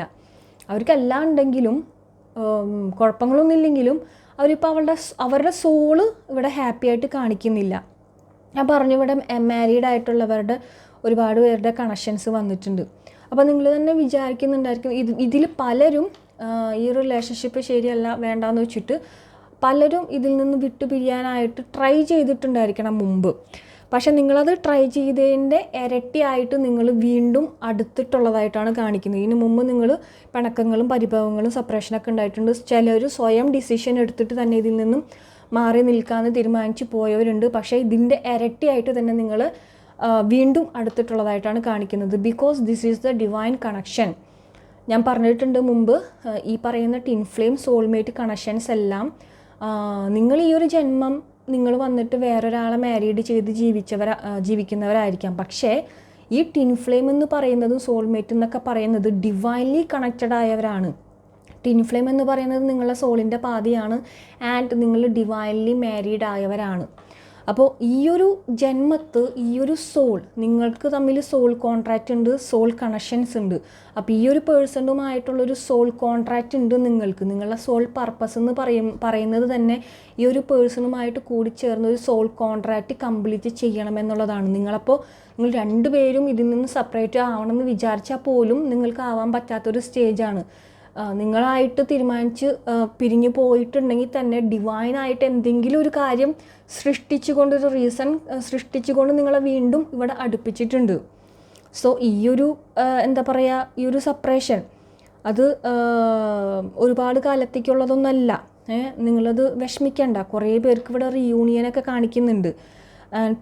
അവർക്കെല്ലാം ഉണ്ടെങ്കിലും കുഴപ്പങ്ങളൊന്നും ഇല്ലെങ്കിലും അവരിപ്പോൾ അവളുടെ അവരുടെ സോൾ ഇവിടെ ഹാപ്പി ആയിട്ട് കാണിക്കുന്നില്ല. ഞാൻ പറഞ്ഞു ഇവിടെ മാരീഡ് ആയിട്ടുള്ളവരുടെ ഒരുപാട് പേരുടെ കണക്ഷൻസ് വന്നിട്ടുണ്ട്. അപ്പോൾ നിങ്ങൾ തന്നെ വിചാരിക്കുന്നുണ്ടായിരിക്കും ഇത് ഇതിൽ പലരും ഈ റിലേഷൻഷിപ്പ് ശരിയല്ല വേണ്ടാന്ന് വെച്ചിട്ട് പലരും ഇതിൽ നിന്ന് വിട്ടുപിരിയാനായിട്ട് ട്രൈ ചെയ്തിട്ടുണ്ടായിരിക്കണം മുമ്പ്. പക്ഷെ നിങ്ങളത് ട്രൈ ചെയ്തതിന്റെ ഇരട്ടിയായിട്ട് നിങ്ങൾ വീണ്ടും അടുത്തിട്ടുള്ളതായിട്ടാണ് കാണിക്കുന്നത്. ഇതിന് മുമ്പ് നിങ്ങൾ പിണക്കങ്ങളും പരിഭവങ്ങളും സെപ്പറേഷനൊക്കെ ഉണ്ടായിട്ടുണ്ട്. ചിലർ സ്വയം ഡിസിഷൻ എടുത്തിട്ട് തന്നെ ഇതിൽ നിന്നും മാറി നിൽക്കാമെന്ന് തീരുമാനിച്ച് പോയവരുണ്ട്. പക്ഷേ ഇതിന്റെ ഇരട്ടിയായിട്ട് തന്നെ നിങ്ങൾ വീണ്ടും അടുത്തിട്ടുള്ളതായിട്ടാണ് കാണിക്കുന്നത്. Because this is the divine connection ഞാൻ പറഞ്ഞിട്ടുണ്ട് മുമ്പ് ഈ പറയുന്ന ടിൻ ഫ്ലെയിം സോൾമേറ്റ് കണക്ഷൻസ് എല്ലാം നിങ്ങൾ ഈ ഒരു ജന്മം നിങ്ങൾ വന്നിട്ട് വേറൊരാളെ മാരീഡ് ചെയ്ത് ജീവിച്ചവർ ജീവിക്കുന്നവരായിരിക്കാം. പക്ഷേ ഈ ടിൻ ഫ്ലെയിം എന്ന് പറയുന്നതും സോൾമേറ്റ് എന്നൊക്കെ പറയുന്നത് ഡിവൈൻലി കണക്റ്റഡ് ആയവരാണ്. ടിൻ ഫ്ലെയിം എന്ന് പറയുന്നത് നിങ്ങളുടെ സോളിന്റെ പാതിയാണ് ആൻഡ് നിങ്ങൾ ഡിവൈൻലി മാരീഡ് ആയവരാണ്. അപ്പോൾ ഈയൊരു ജന്മത്ത് ഈ ഒരു സോൾ നിങ്ങൾക്ക് തമ്മിൽ സോൾ കോൺട്രാക്റ്റ് ഉണ്ട് സോൾ കണക്ഷൻസ് ഉണ്ട്. അപ്പോൾ ഈ ഒരു പേഴ്സണുമായിട്ടുള്ളൊരു സോൾ കോൺട്രാക്റ്റ് ഉണ്ട് നിങ്ങൾക്ക്. നിങ്ങളുടെ സോൾ പർപ്പസ് എന്ന് പറയും പറയുന്നത് തന്നെ ഈ ഒരു പേഴ്സണുമായിട്ട് കൂടിച്ചേർന്ന് ഒരു സോൾ കോൺട്രാക്റ്റ് കംപ്ലീറ്റ് ചെയ്യണമെന്നുള്ളതാണ് നിങ്ങളപ്പോൾ നിങ്ങൾ രണ്ടുപേരും ഇതിൽ നിന്ന് സെപ്പറേറ്റ് ആവണമെന്ന് വിചാരിച്ചാൽ പോലും നിങ്ങൾക്ക് ആവാൻ പറ്റാത്തൊരു സ്റ്റേജാണ് നിങ്ങളായിട്ട് തീരുമാനിച്ച് പിരിഞ്ഞു പോയിട്ടുണ്ടെങ്കിൽ തന്നെ ഡിവൈനായിട്ട് എന്തെങ്കിലും ഒരു കാര്യം സൃഷ്ടിച്ചുകൊണ്ടൊരു റീസൺ സൃഷ്ടിച്ചുകൊണ്ട് നിങ്ങളെ വീണ്ടും ഇവിടെ അടുപ്പിച്ചിട്ടുണ്ട്. സോ ഈയൊരു ഒരു എന്താ പറയുക ഈ ഒരു സപ്പറേഷൻ അത് ഒരുപാട് കാലത്തേക്കുള്ളതൊന്നല്ല. നിങ്ങളത് വിഷമിക്കണ്ട. കുറേ പേർക്ക് ഇവിടെ റീയൂണിയനൊക്കെ കാണിക്കുന്നുണ്ട്.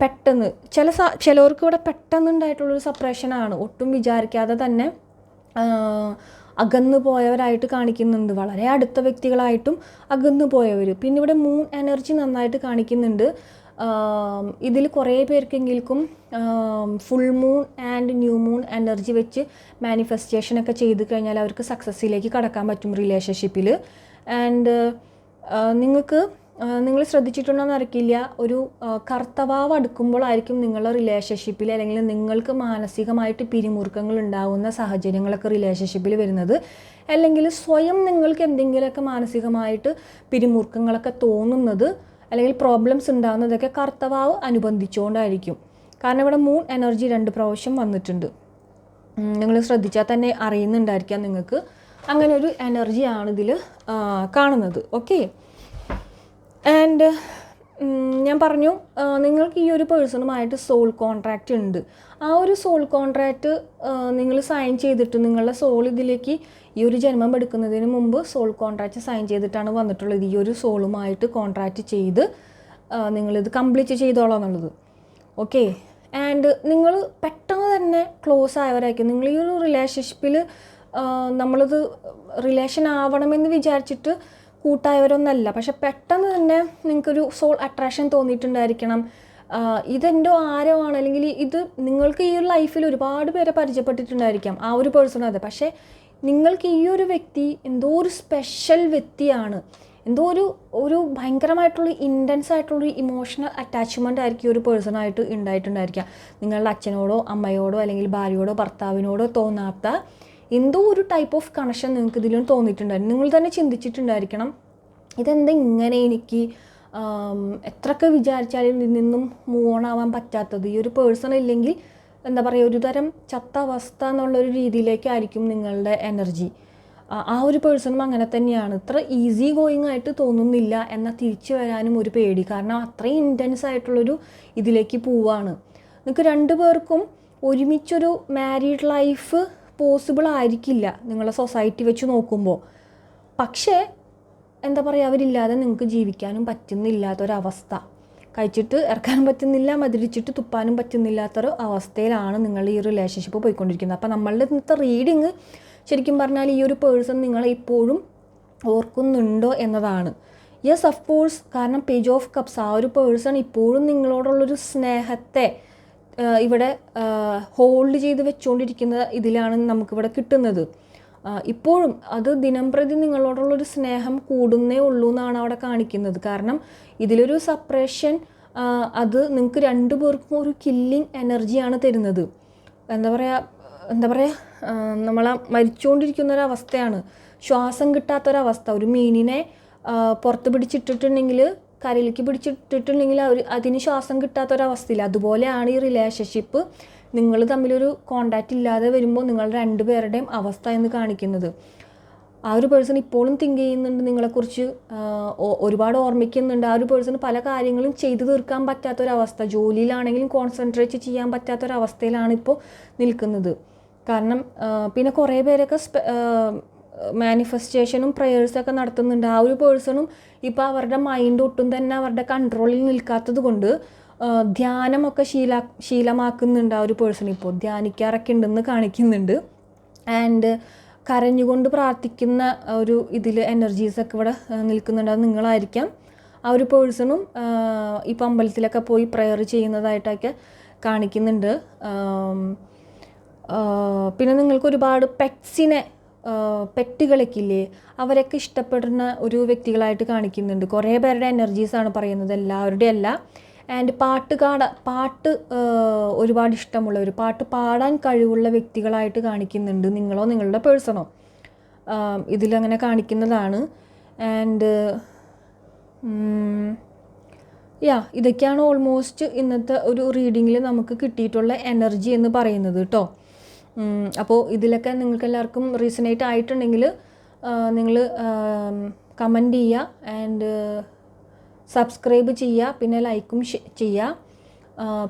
പെട്ടെന്ന് ചില ചിലവർക്ക് ഇവിടെ പെട്ടെന്ന് ഉണ്ടായിട്ടുള്ളൊരു സെപ്പറേഷനാണ് ഒട്ടും വിചാരിക്കാതെ തന്നെ അകന്നു പോയവരായിട്ട് കാണിക്കുന്നുണ്ട്. വളരെ അടുത്ത വ്യക്തികളായിട്ടും അകന്നു പോയവർ പിന്നെ ഇവിടെ മൂൺ എനർജി നന്നായിട്ട് കാണിക്കുന്നുണ്ട്. ഇതിൽ കുറേ പേർക്കെങ്കിലും full moon and new moon energy വെച്ച് മാനിഫെസ്റ്റേഷനൊക്കെ ചെയ്ത് കഴിഞ്ഞാൽ അവർക്ക് സക്സസ്സിലേക്ക് കടക്കാൻ പറ്റും റിലേഷൻഷിപ്പിൽ ആൻഡ് നിങ്ങൾക്ക് നിങ്ങൾ ശ്രദ്ധിച്ചിട്ടുണ്ടോ അറിയില്ല ഒരു കർത്തവാവ് അടുക്കുമ്പോഴായിരിക്കും നിങ്ങളുടെ റിലേഷൻഷിപ്പിൽ അല്ലെങ്കിൽ നിങ്ങൾക്ക് മാനസികമായിട്ട് പിരിമുറുക്കങ്ങൾ ഉണ്ടാകുന്ന സാഹചര്യങ്ങളൊക്കെ റിലേഷൻഷിപ്പിൽ വരുന്നത്. അല്ലെങ്കിൽ സ്വയം നിങ്ങൾക്ക് എന്തെങ്കിലുമൊക്കെ മാനസികമായിട്ട് പിരിമുറുക്കങ്ങളൊക്കെ തോന്നുന്നത് അല്ലെങ്കിൽ പ്രോബ്ലംസ് ഉണ്ടാകുന്നതൊക്കെ കർത്തവാവ് അനുബന്ധിച്ചുകൊണ്ടായിരിക്കും. കാരണം ഇവിടെ മൂൺ എനർജി രണ്ട് പ്രാവശ്യം വന്നിട്ടുണ്ട്. നിങ്ങൾ ശ്രദ്ധിച്ചാൽ തന്നെ അറിയുന്നുണ്ടായിരിക്കാം നിങ്ങൾക്ക്. അങ്ങനെ ഒരു എനർജിയാണ് ഇതിൽ കാണുന്നത്. ഓക്കെ ആൻഡ് ഞാൻ പറഞ്ഞു നിങ്ങൾക്ക് ഈ ഒരു പേഴ്സണുമായിട്ട് സോൾ കോൺട്രാക്റ്റ് ഉണ്ട്. ആ ഒരു സോൾ കോൺട്രാക്റ്റ് നിങ്ങൾ സൈൻ ചെയ്തിട്ട് നിങ്ങളുടെ സോൾ ഇതിലേക്ക് ഈ ഒരു ജന്മം എടുക്കുന്നതിന് മുമ്പ് സോൾ കോൺട്രാക്റ്റ് സൈൻ ചെയ്തിട്ടാണ് വന്നിട്ടുള്ളത്. ഈ ഒരു സോളുമായിട്ട് കോൺട്രാക്റ്റ് ചെയ്ത് നിങ്ങളിത് കംപ്ലീറ്റ് ചെയ്തോളാം എന്നുള്ളത്. ഓക്കെ ആൻഡ് നിങ്ങൾ പെട്ടെന്ന് തന്നെ ക്ലോസ് ആയവരായിരിക്കും. നിങ്ങൾ ഈ ഒരു റിലേഷൻഷിപ്പിൽ നമ്മളത് റിലേഷൻ ആവണമെന്ന് വിചാരിച്ചിട്ട് കൂട്ടായവരൊന്നല്ല. പക്ഷെ പെട്ടെന്ന് തന്നെ നിങ്ങൾക്കൊരു സോൾ അട്രാക്ഷൻ തോന്നിയിട്ടുണ്ടായിരിക്കണം. ഇതെന്റെ ആരോ ആണ്. അല്ലെങ്കിൽ ഇത് നിങ്ങൾക്ക് ഈ ഒരു ലൈഫിൽ ഒരുപാട് പേരെ പരിചയപ്പെട്ടിട്ടുണ്ടായിരിക്കാം. ആ ഒരു പേഴ്സൺ അതെ. പക്ഷേ നിങ്ങൾക്ക് ഈ ഒരു വ്യക്തി എന്തോ ഒരു സ്പെഷ്യൽ വ്യക്തിയാണ്. എന്തോ ഒരു ഒരു ഭയങ്കരമായിട്ടുള്ള ഇന്റൻസ് ആയിട്ടുള്ളൊരു ഇമോഷണൽ അറ്റാച്ച്മെന്റ് ആയിരിക്കും ഒരു പേഴ്സണായിട്ട് ഉണ്ടായിട്ടുണ്ടായിരിക്കാം. നിങ്ങളുടെ അച്ഛനോടോ അമ്മയോടോ അല്ലെങ്കിൽ ഭാര്യയോടോ ഭർത്താവിനോടോ തോന്നാത്ത എന്തോ ഒരു ടൈപ്പ് ഓഫ് കണക്ഷൻ നിങ്ങൾക്ക് ഇതിലും തോന്നിയിട്ടുണ്ടായിരുന്നു നിങ്ങൾ തന്നെ ചിന്തിച്ചിട്ടുണ്ടായിരിക്കണം ഇതെന്താ ഇങ്ങനെ എനിക്ക് എത്രയൊക്കെ വിചാരിച്ചാലും ഇതിൽ നിന്നും മൂവ് ഓൺ ആവാൻ പറ്റാത്തത്. ഈ ഒരു പേഴ്സൺ ഇല്ലെങ്കിൽ എന്താ പറയുക ഒരു തരം ചത്ത അവസ്ഥ എന്നുള്ളൊരു രീതിയിലേക്കായിരിക്കും നിങ്ങളുടെ എനർജി ആ ഒരു പേഴ്സണും അങ്ങനെ തന്നെയാണ്. ഇത്ര ഈസി ഗോയിങ് ആയിട്ട് തോന്നുന്നില്ല എന്നാൽ തിരിച്ചു വരാനും ഒരു പേടി. കാരണം അത്രയും ഇന്റൻസ് ആയിട്ടുള്ളൊരു ഇതിലേക്ക് പോവാണ്. നിങ്ങൾക്ക് രണ്ടു പേർക്കും ഒരുമിച്ചൊരു മാരീഡ് ലൈഫ് പോസിബിൾ ആയിരിക്കില്ല നിങ്ങളെ സൊസൈറ്റി വെച്ച് നോക്കുമ്പോൾ പക്ഷേ എന്താ പറയുക അവരില്ലാതെ നിങ്ങൾക്ക് ജീവിക്കാനും പറ്റുന്നില്ലാത്തൊരവസ്ഥ. കഴിച്ചിട്ട് ഇറക്കാനും പറ്റുന്നില്ല മതിരിച്ചിട്ട് തുപ്പാനും പറ്റുന്നില്ലാത്തൊരു അവസ്ഥയിലാണ് നിങ്ങൾ ഈ റിലേഷൻഷിപ്പ് പോയിക്കൊണ്ടിരിക്കുന്നത്. അപ്പോൾ നമ്മളുടെ ഇന്നത്തെ റീഡിങ് ശരിക്കും പറഞ്ഞാൽ ഈ ഒരു പേഴ്സൺ നിങ്ങളെ ഇപ്പോഴും ഓർക്കുന്നുണ്ടോ എന്നതാണ്. യെസ് ഓഫ് കോഴ്സ് കാരണം പേജ് ഓഫ് കപ്സ് ആ ഒരു പേഴ്സൺ ഇപ്പോഴും നിങ്ങളോടുള്ളൊരു സ്നേഹത്തെ ഇവിടെ ഹോൾഡ് ചെയ്ത് വെച്ചുകൊണ്ടിരിക്കുന്ന ഇതിലാണ് നമുക്കിവിടെ കിട്ടുന്നത്. ഇപ്പോഴും അത് ദിനം പ്രതി നിങ്ങളോടുള്ളൊരു സ്നേഹം കൂടുന്നേ ഉള്ളൂ എന്നാണ് അവിടെ കാണിക്കുന്നത്. കാരണം ഇതിലൊരു സപ്പറേഷൻ അത് നിങ്ങൾക്ക് രണ്ടു പേർക്കും ഒരു കില്ലിങ് എനർജിയാണ് തരുന്നത്. എന്താ പറയുക എന്താ പറയുക നമ്മളാ മരിച്ചുകൊണ്ടിരിക്കുന്ന ഒരവസ്ഥയാണ് ശ്വാസം കിട്ടാത്തൊരവസ്ഥ. ഒരു മീനിനെ പുറത്ത് പിടിച്ചിട്ടിട്ടുണ്ടെങ്കിൽ കരയിലേക്ക് പിടിച്ചിട്ടിട്ടുണ്ടെങ്കിൽ അവർ അതിന് ശ്വാസം കിട്ടാത്തൊരവസ്ഥയില്ല. അതുപോലെയാണ് ഈ റിലേഷൻഷിപ്പ് നിങ്ങൾ തമ്മിലൊരു കോണ്ടാക്റ്റ് ഇല്ലാതെ വരുമ്പോൾ നിങ്ങൾ രണ്ടുപേരുടെയും അവസ്ഥ എന്ന് കാണിക്കുന്നത്. ആ ഒരു പേഴ്സൺ ഇപ്പോഴും തിങ്ക് ചെയ്യുന്നുണ്ട് നിങ്ങളെക്കുറിച്ച്. ഒരുപാട് ഓർമ്മിക്കുന്നുണ്ട്. ആ ഒരു പേഴ്സൺ പല കാര്യങ്ങളും ചെയ്തു തീർക്കാൻ പറ്റാത്തൊരവസ്ഥ. ജോലിയിലാണെങ്കിലും കോൺസെൻട്രേറ്റ് ചെയ്യാൻ പറ്റാത്തൊരവസ്ഥയിലാണ് ഇപ്പോൾ നിൽക്കുന്നത്. കാരണം പിന്നെ കുറേ പേരൊക്കെ മാനിഫെസ്റ്റേഷനും പ്രേയേഴ്സൊക്കെ നടത്തുന്നുണ്ട്. ആ ഒരു പേഴ്സണും ഇപ്പോൾ അവരുടെ മൈൻഡ് ഒട്ടും തന്നെ അവരുടെ കൺട്രോളിൽ നിൽക്കാത്തത് കൊണ്ട് ധ്യാനമൊക്കെ ശീല ശീലമാക്കുന്നുണ്ട് ആ ഒരു പേഴ്സൺ ഇപ്പോൾ ധ്യാനിക്കാറൊക്കെ ഉണ്ടെന്ന് കാണിക്കുന്നുണ്ട്. ആൻഡ് കരഞ്ഞുകൊണ്ട് പ്രാർത്ഥിക്കുന്ന ഒരു ഇതിൽ എനർജീസൊക്കെ ഇവിടെ നിൽക്കുന്നുണ്ട്. അത് നിങ്ങളായിരിക്കാം. ആ ഒരു പേഴ്സണും ഇപ്പം അമ്പലത്തിലൊക്കെ പോയി പ്രെയർ ചെയ്യുന്നതായിട്ടൊക്കെ കാണിക്കുന്നുണ്ട്. പിന്നെ നിങ്ങൾക്ക് ഒരുപാട് പെറ്റ്സിനെ പെറ്റുകളൊക്കെ അവരൊക്കെ ഇഷ്ടപ്പെടുന്ന ഒരു വ്യക്തികളായിട്ട് കാണിക്കുന്നുണ്ട്. കുറേ പേരുടെ എനർജീസാണ് പറയുന്നത്. എല്ലാവരുടെയും അല്ല ആൻഡ് പാട്ട് കാട പാട്ട് ഒരുപാട് ഇഷ്ടമുള്ളവർ പാട്ട് പാടാൻ കഴിവുള്ള വ്യക്തികളായിട്ട് കാണിക്കുന്നുണ്ട്. നിങ്ങളോ നിങ്ങളുടെ പേഴ്സണോ? ഇതിലങ്ങനെ കാണിക്കുന്നതാണ്. ആൻഡ് യാ ഇതൊക്കെയാണ് ഓൾമോസ്റ്റ് ഇന്നത്തെ ഒരു റീഡിങ്ങിൽ നമുക്ക് കിട്ടിയിട്ടുള്ള എനർജി എന്ന് പറയുന്നത് കേട്ടോ അപ്പോൾ ഇതിലൊക്കെ നിങ്ങൾക്ക് എല്ലാവർക്കും റീസണേറ്റ് ആയിട്ടുണ്ടെങ്കിൽ നിങ്ങൾ കമന്റ് ചെയ്യുക ആൻഡ് സബ്സ്ക്രൈബ് ചെയ്യുക പിന്നെ ലൈക്കും ചെയ്യുക.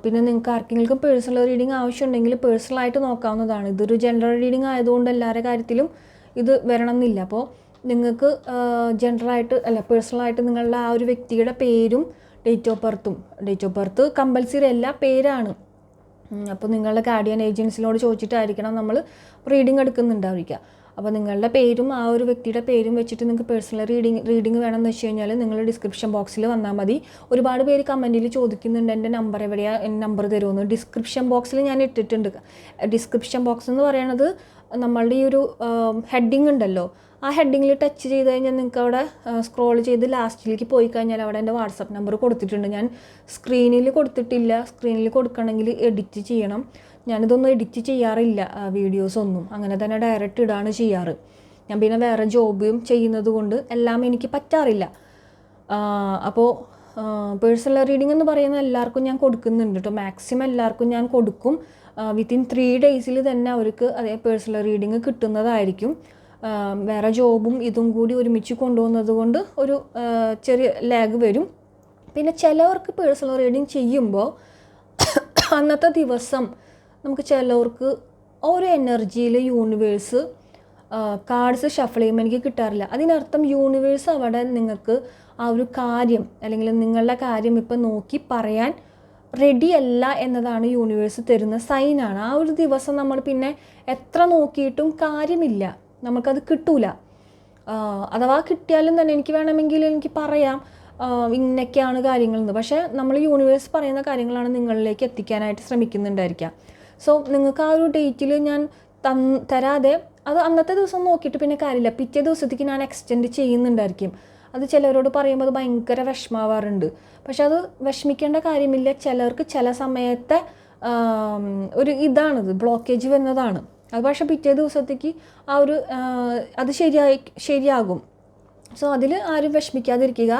പിന്നെ നിങ്ങൾക്ക് ആർക്കെങ്കിലും പേഴ്സണൽ റീഡിങ് ആവശ്യമുണ്ടെങ്കിൽ പേഴ്സണലായിട്ട് നോക്കാവുന്നതാണ്. ഇതൊരു ജനറൽ റീഡിങ് ആയതുകൊണ്ട് എല്ലാവരുടെ കാര്യത്തിലും ഇത് വരണം എന്നില്ല അപ്പോൾ നിങ്ങൾക്ക് ജനറലായിട്ട് അല്ല പേഴ്സണലായിട്ട് നിങ്ങളുടെ ആ ഒരു വ്യക്തിയുടെ പേരും ഡേറ്റ് ഓഫ് ബർത്തും ഡേറ്റ് ഓഫ് ബർത്ത് കമ്പൽസറി അല്ല പേരാണ്. അപ്പോൾ നിങ്ങളുടെ ഗാർഡിയൻ ഏജൻസിനോട് ചോദിച്ചിട്ടായിരിക്കണം നമ്മൾ റീഡിംഗ് എടുക്കുന്നുണ്ടായിരിക്കുക അപ്പോൾ നിങ്ങളുടെ പേരും ആ ഒരു വ്യക്തിയുടെ പേരും വെച്ചിട്ട് നിങ്ങൾക്ക് പേഴ്സണൽ റീഡിങ് റീഡിംഗ് വേണമെന്ന് വെച്ച് കഴിഞ്ഞാൽ നിങ്ങൾ ഡിസ്ക്രിപ്ഷൻ ബോക്സിൽ വന്നാൽ മതി. ഒരുപാട് പേര് കമന്റിൽ ചോദിക്കുന്നുണ്ട് എന്റെ നമ്പർ എവിടെയാണ് എന്റെ നമ്പർ തരുമെന്ന് ഡിസ്ക്രിപ്ഷൻ ബോക്സിൽ ഞാൻ ഇട്ടിട്ടുണ്ട്. ഡിസ്ക്രിപ്ഷൻ ബോക്സ് എന്ന് പറയുന്നത് നമ്മളുടെ ഈ ഒരു ഹെഡിങ് ഉണ്ടല്ലോ. ആ ഹെഡിങ്ങിൽ ടച്ച് ചെയ്ത് കഴിഞ്ഞാൽ നിങ്ങൾക്ക് അവിടെ സ്ക്രോൾ ചെയ്ത് ലാസ്റ്റിലേക്ക് പോയി കഴിഞ്ഞാൽ അവിടെ എന്റെ വാട്സപ്പ് നമ്പർ കൊടുത്തിട്ടുണ്ട്. ഞാൻ സ്ക്രീനിൽ കൊടുത്തിട്ടില്ല. സ്ക്രീനിൽ കൊടുക്കണമെങ്കിൽ എഡിറ്റ് ചെയ്യണം. ഞാനിതൊന്നും എഡിറ്റ് ചെയ്യാറില്ല വീഡിയോസ് ഒന്നും. അങ്ങനെ തന്നെ ഡയറക്റ്റ് ഇടാണ് ചെയ്യാറ്. ഞാൻ പിന്നെ വേറെ ജോബും ചെയ്യുന്നത് കൊണ്ട് എല്ലാം എനിക്ക് പറ്റാറില്ല. അപ്പോൾ പേഴ്സണൽ റീഡിംഗ് എന്ന് പറയുന്ന എല്ലാവർക്കും ഞാൻ കൊടുക്കുന്നുണ്ട് കേട്ടോ മാക്സിമം എല്ലാവർക്കും ഞാൻ കൊടുക്കും. വിത്തിൻ ത്രീ ഡേയ്സിൽ തന്നെ അവർക്ക് അതേ പേഴ്സണൽ റീഡിങ് കിട്ടുന്നതായിരിക്കും. വേറെ ജോബും ഇതും കൂടി ഒരുമിച്ച് കൊണ്ടുപോകുന്നത് കൊണ്ട് ഒരു ചെറിയ ലാഗ് വരും. പിന്നെ ചിലവർക്ക് പേഴ്സണൽ റീഡിങ് ചെയ്യുമ്പോൾ അന്നത്തെ ദിവസം നമുക്ക് ചിലവർക്ക് ഓരോ എനർജിയിൽ യൂണിവേഴ്സ് കാർഡ്സ് ഷഫിൾ ചെയ്യുമ്പോൾ എനിക്ക് കിട്ടാറില്ല. അതിനർത്ഥം യൂണിവേഴ്സ് അവിടെ നിങ്ങൾക്ക് ആ ഒരു കാര്യം അല്ലെങ്കിൽ നിങ്ങളുടെ കാര്യം ഇപ്പം നോക്കി പറയാൻ റെഡി അല്ല എന്നതാണ് യൂണിവേഴ്സ് തരുന്ന സൈനാണ് ആ ഒരു ദിവസം നമ്മൾ പിന്നെ എത്ര നോക്കിയിട്ടും കാര്യമില്ല. നമുക്കത് കിട്ടൂല. അഥവാ കിട്ടിയാലും തന്നെ എനിക്ക് വേണമെങ്കിൽ എനിക്ക് പറയാം ഇന്നൊക്കെയാണ് കാര്യങ്ങളെന്ന്. പക്ഷേ നമ്മൾ യൂണിവേഴ്സ് പറയുന്ന കാര്യങ്ങളാണ് നിങ്ങളിലേക്ക് എത്തിക്കാനായിട്ട് ശ്രമിക്കുന്നുണ്ടായിരിക്കുക സോ നിങ്ങൾക്ക് ആ ഒരു ഡേറ്റിൽ ഞാൻ തന്ന് തരാതെ അത് അന്നത്തെ ദിവസം നോക്കിയിട്ട് പിന്നെ കാര്യമില്ല. പിറ്റേ ദിവസത്തേക്ക് ഞാൻ എക്സ്റ്റെൻഡ് ചെയ്യുന്നുണ്ടായിരിക്കും. അത് ചിലരോട് പറയുമ്പോൾ അത് ഭയങ്കര വിഷമാവാറുണ്ട്. പക്ഷെ അത് വിഷമിക്കേണ്ട കാര്യമില്ല. ചിലർക്ക് ചില സമയത്തെ ഒരു ഇതാണിത് ബ്ലോക്കേജ് വരുന്നതാണ്. അത് പക്ഷേ പിറ്റേ ദിവസത്തേക്ക് ആ ഒരു അത് ശരിയായി ശരിയാകും. സോ അതിൽ ആരും വിഷമിക്കാതിരിക്കുക.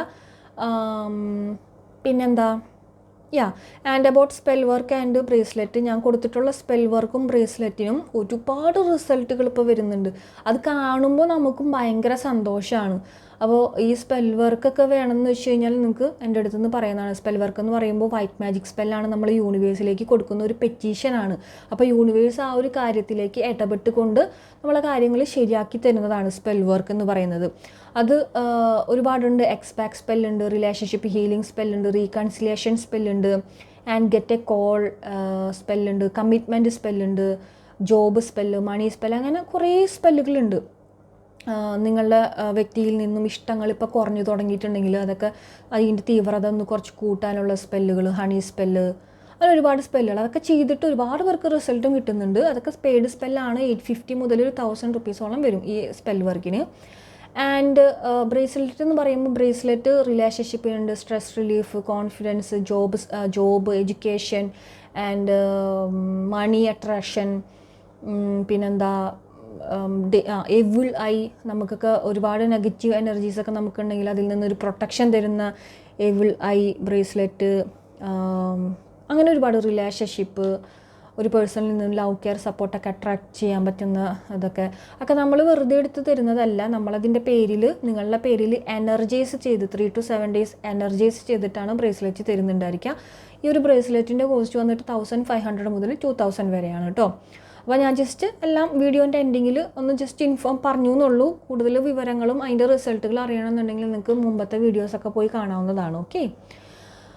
പിന്നെന്താ? Yeah and about spell work and bracelet ഞാൻ കൊടുത്തിട്ടുള്ള സ്പെൽ വർക്കും ബ്രേസ്ലെറ്റിനും ഒരുപാട് റിസൾട്ടുകൾ ഇപ്പോൾ വരുന്നുണ്ട്. അത് കാണുമ്പോൾ നമുക്കും ഭയങ്കര സന്തോഷമാണ് അപ്പോൾ ഈ സ്പെൽ വർക്കൊക്കെ വേണമെന്ന് വെച്ച് കഴിഞ്ഞാൽ നിങ്ങൾക്ക് എന്റെ അടുത്ത് നിന്ന് പറയുന്നതാണ്. സ്പെൽ വർക്ക് എന്ന് പറയുമ്പോൾ വൈറ്റ് മാജിക് സ്പെല്ലാണ് നമ്മൾ യൂണിവേഴ്സിലേക്ക് കൊടുക്കുന്ന ഒരു പെറ്റീഷനാണ് അപ്പോൾ യൂണിവേഴ്സ് ആ ഒരു കാര്യത്തിലേക്ക് ഇടപെട്ടുകൊണ്ട് നമ്മളെ കാര്യങ്ങൾ ശരിയാക്കി തരുന്നതാണ് സ്പെൽ വർക്ക് എന്ന് പറയുന്നത്. അത് ഒരുപാടുണ്ട്. എക്സ്പാക് സ്പെല്ലുണ്ട് റിലേഷൻഷിപ്പ് ഹീലിംഗ് സ്പെല്ലുണ്ട് റീകൺസിലിയേഷൻ സ്പെല്ലുണ്ട് ആൻഡ് ഗെറ്റ് എ കോൾ സ്പെല്ലുണ്ട് കമ്മിറ്റ്മെന്റ് സ്പെല്ലുണ്ട് ജോബ് സ്പെല്ല് മണി സ്പെല്ല് അങ്ങനെ കുറേ സ്പെല്ലുകളുണ്ട് നിങ്ങളുടെ വ്യക്തിയിൽ നിന്നും ഇഷ്ടങ്ങൾ ഇപ്പോൾ കുറഞ്ഞു തുടങ്ങിയിട്ടുണ്ടെങ്കിൽ അതൊക്കെ അതിന്റെ തീവ്രത ഒന്ന് കുറച്ച് കൂട്ടാനുള്ള സ്പെല്ലുകൾ ഹണി സ്പെല്ല് അങ്ങനെ ഒരുപാട് സ്പെല്ലുകൾ അതൊക്കെ ചെയ്തിട്ട് ഒരുപാട് പേർക്ക് റിസൾട്ടും കിട്ടുന്നുണ്ട്. അതൊക്കെ സ്പേഡ് സ്പെല്ലാണ് എയ്റ്റ് ഫിഫ്റ്റി മുതൽ ഒരു തൗസൻഡ് റുപ്പീസോളം വരും ഈ സ്പെൽ വർക്കിന് ആൻഡ് ബ്രേസ്ലെറ്റ് എന്ന് പറയുമ്പോൾ bracelet റിലേഷൻഷിപ്പിനുണ്ട് stress relief confidence job job education and money attraction പിന്നെന്താ എവിൾ ഐ നമുക്കൊക്കെ ഒരുപാട് നെഗറ്റീവ് എനർജീസൊക്കെ നമുക്കുണ്ടെങ്കിൽ അതിൽ നിന്നൊരു പ്രൊട്ടക്ഷൻ തരുന്ന എവിൾ ഐ ബ്രേസ്ലെറ്റ് അങ്ങനെ ഒരുപാട് റിലേഷൻഷിപ്പ് ഒരു പേഴ്സണിൽ നിന്നും ലവ് കെയർ സപ്പോർട്ടൊക്കെ അട്രാക്ട് ചെയ്യാൻ പറ്റുന്ന അതൊക്കെ. ഒക്കെ നമ്മൾ വെറുതെ എടുത്ത് തരുന്നതല്ല നമ്മളതിന്റെ പേരിൽ നിങ്ങളുടെ പേരിൽ എനർജൈസ് ചെയ്ത് three to seven days energise ചെയ്തിട്ടാണ് ബ്രേസ്ലെറ്റ് തരുന്നുണ്ടായിരിക്കുക. ഈ ഒരു ബ്രേസ്ലെറ്റിന്റെ കോസ്റ്റ് വന്നിട്ട് തൗസൻഡ് ഫൈവ് ഹൺഡ്രഡ് മുതൽ ടു തൗസൻഡ് വരെയാണ് കേട്ടോ അപ്പോൾ ഞാൻ ജസ്റ്റ് എല്ലാം വീഡിയോന്റെ എൻഡിങ്ങിൽ ഒന്ന് ജസ്റ്റ് ഇൻഫോം പറഞ്ഞു എന്നുള്ളൂ കൂടുതൽ വിവരങ്ങളും അതിന്റെ റിസൾട്ടുകൾ അറിയണമെന്നുണ്ടെങ്കിൽ നിങ്ങൾക്ക് മുമ്പത്തെ വീഡിയോസൊക്കെ പോയി കാണാവുന്നതാണ് ഓക്കെ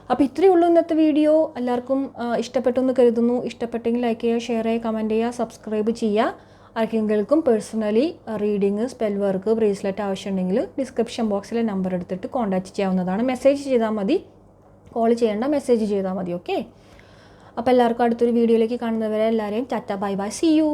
അപ്പോൾ ഇത്രയേ ഉള്ളൂ ഇന്നത്തെ വീഡിയോ എല്ലാവർക്കും ആ, ഇഷ്ടപ്പെട്ടു എന്ന് കരുതുന്നു. ഇഷ്ടപ്പെട്ടെങ്കിൽ ലൈക്ക് ചെയ്യുക ഷെയർ ചെയ്യുക കമന്റ് ചെയ്യുക സബ്സ്ക്രൈബ് ചെയ്യുക. ആർക്കെങ്കിലും personally reading spell work bracelet ആവശ്യമുണ്ടെങ്കിൽ ഡിസ്ക്രിപ്ഷൻ ബോക്സിലെ നമ്പർ എടുത്തിട്ട് കോൺടാക്റ്റ് ചെയ്യാവുന്നതാണ്. മെസ്സേജ് ചെയ്താൽ മതി. കോൾ ചെയ്യേണ്ട മെസ്സേജ് ചെയ്താൽ മതി ഓക്കെ അപ്പോൾ എല്ലാവർക്കും അടുത്തൊരു വീഡിയോയിലേക്ക് കാണുന്നവരെ എല്ലാവരെയും tata bye bye see you